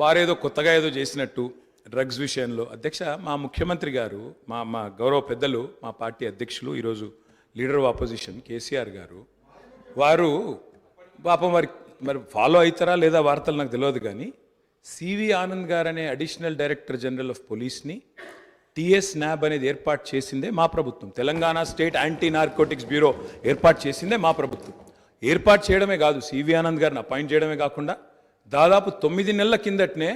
వారేదో కొత్తగా ఏదో చేసినట్టు డ్రగ్స్ విషయంలో. అధ్యక్ష మా ముఖ్యమంత్రి గారు మా మా గౌరవ పెద్దలు మా పార్టీ అధ్యక్షులు ఈరోజు లీడర్ ఆఫ్ ఆపోజిషన్ కేసీఆర్ గారు వారు పాపం మరి మరి ఫాలో అవుతారా లేదా వార్తలు నాకు తెలియదు కానీ సివి ఆనంద్ గారు అనే అడిషనల్ డైరెక్టర్ జనరల్ ఆఫ్ పోలీస్ని టిఎస్ న్యాబ్ అనేది ఏర్పాటు చేసిందే మా ప్రభుత్వం. Telangana state anti narcotics bureau ఏర్పాటు చేసిందే మా ప్రభుత్వం. ఏర్పాటు చేయడమే కాదు సివి ఆనంద్ గారిని అపాయింట్ చేయడమే కాకుండా దాదాపు తొమ్మిది నెలల కిందటనే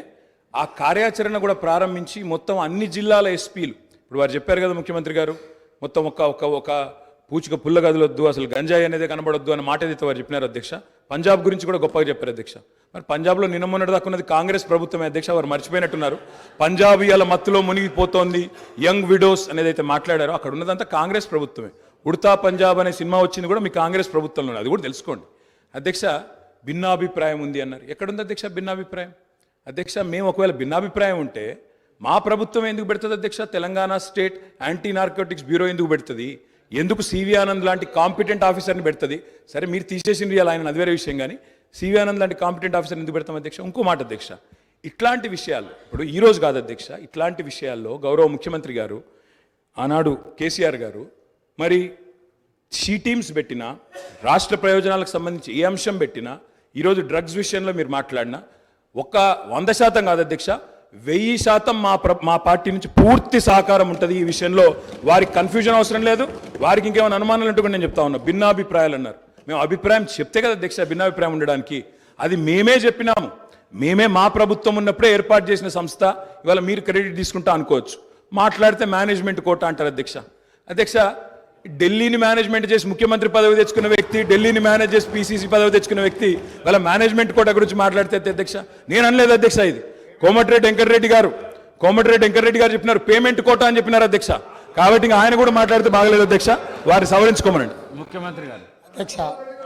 ఆ కార్యాచరణ కూడా ప్రారంభించి మొత్తం అన్ని జిల్లాల ఎస్పీలు ఇప్పుడు వారు చెప్పారు కదా ముఖ్యమంత్రి గారు మొత్తం ఒక ఒక ఒక పూచిక పుల్ల గదులొద్దు అసలు గంజాయి అనేది కనబడొద్దు అని మాట ఏదైతే వారు చెప్పినారు అధ్యక్ష పంజాబ్ గురించి కూడా గొప్పగా చెప్పారు అధ్యక్ష. మరి పంజాబ్లో నిన్న మొన్నటి దాకా ఉన్నది కాంగ్రెస్ ప్రభుత్వమే అధ్యక్ష వారు మర్చిపోయినట్టున్నారు. పంజాబ్ ఇవాళ మత్తులో మునిగిపోతోంది యంగ్ విడోస్ అనేది అయితే మాట్లాడారో అక్కడ ఉన్నదంతా కాంగ్రెస్ ప్రభుత్వమే. ఉడతా పంజాబ్ అనే సినిమా వచ్చింది కూడా మీ కాంగ్రెస్ ప్రభుత్వంలో అది కూడా తెలుసుకోండి. అధ్యక్ష భిన్నాభిప్రాయం ఉంది అన్నారు. ఎక్కడుంది అధ్యక్ష భిన్నాభిప్రాయం? అధ్యక్ష మేము ఒకవేళ భిన్నాభిప్రాయం ఉంటే మా ప్రభుత్వం ఎందుకు పెడుతుంది అధ్యక్ష? Telangana state anti narcotics bureau ఎందుకు పెడుతుంది? ఎందుకు సివి ఆనంద్ లాంటి కాంపిటెంట్ ఆఫీసర్ని పెడుతుంది? సరే మీరు తీసేసిండ్రు ఇలా ఆయన అది వేరే విషయం కానీ. సివి ఆనంద్ లాంటి కాంపిటెంట్ ఆఫీసర్ ఎందుకు పెడతాం అధ్యక్ష? ఇంకో మాట అధ్యక్ష ఇట్లాంటి విషయాలు ఇప్పుడు ఈరోజు కాదు అధ్యక్ష ఇట్లాంటి విషయాల్లో గౌరవ ముఖ్యమంత్రి గారు ఆనాడు కేసీఆర్ గారు మరి షీ టీమ్స్ పెట్టినా రాష్ట్ర ప్రయోజనాలకు సంబంధించి ఏ అంశం పెట్టినా ఈరోజు డ్రగ్స్ విషయంలో మీరు మాట్లాడినా ఒక వంద శాతం కాదు అధ్యక్ష వెయ్యి శాతం మా ప్ర మా పార్టీ నుంచి పూర్తి సహకారం ఉంటుంది ఈ విషయంలో. వారికి కన్ఫ్యూజన్ అవసరం లేదు వారికి ఇంకేమైనా అనుమానాలు ఉంటే నేను చెప్తా ఉన్నా. భిన్నాభిప్రాయాలు అన్నారు. మేము అభిప్రాయం చెప్తే కదా అధ్యక్ష భిన్నాభిప్రాయం ఉండడానికి. అది మేమే చెప్పినాము. మేమే మా ప్రభుత్వం ఉన్నప్పుడే ఏర్పాటు చేసిన సంస్థ. ఇవాళ మీరు క్రెడిట్ తీసుకుంటా అనుకోవచ్చు. మాట్లాడితే మేనేజ్మెంట్ కోట అంటారు అధ్యక్ష. అధ్యక్ష ఢిల్లీని మేనేజ్మెంట్ చేసి ముఖ్యమంత్రి పదవి తెచ్చుకున్న వ్యక్తి ఢిల్లీని మేనేజ్ చేసి పీసీసీ పదవి తెచ్చుకున్న వ్యక్తి వాళ్ళ మేనేజ్మెంట్ కోట గురించి మాట్లాడితే అధ్యక్ష నేను అనలేదు అధ్యక్ష ఇది. కోమటిరెడ్డి వెంకటరెడ్డి గారు కోమటిరెడ్డి వెంకటరెడ్డి గారు చెప్పినారు పేమెంట్ కోట అని చెప్పినారు అధ్యక్ష. కాబట్టి ఇంకా ఆయన కూడా మాట్లాడితే బాగలేదు అధ్యక్ష వారిని సవరించుకోమనండి. ముఖ్యమంత్రి గారు. అధ్యక్ష